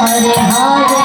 Hare Hare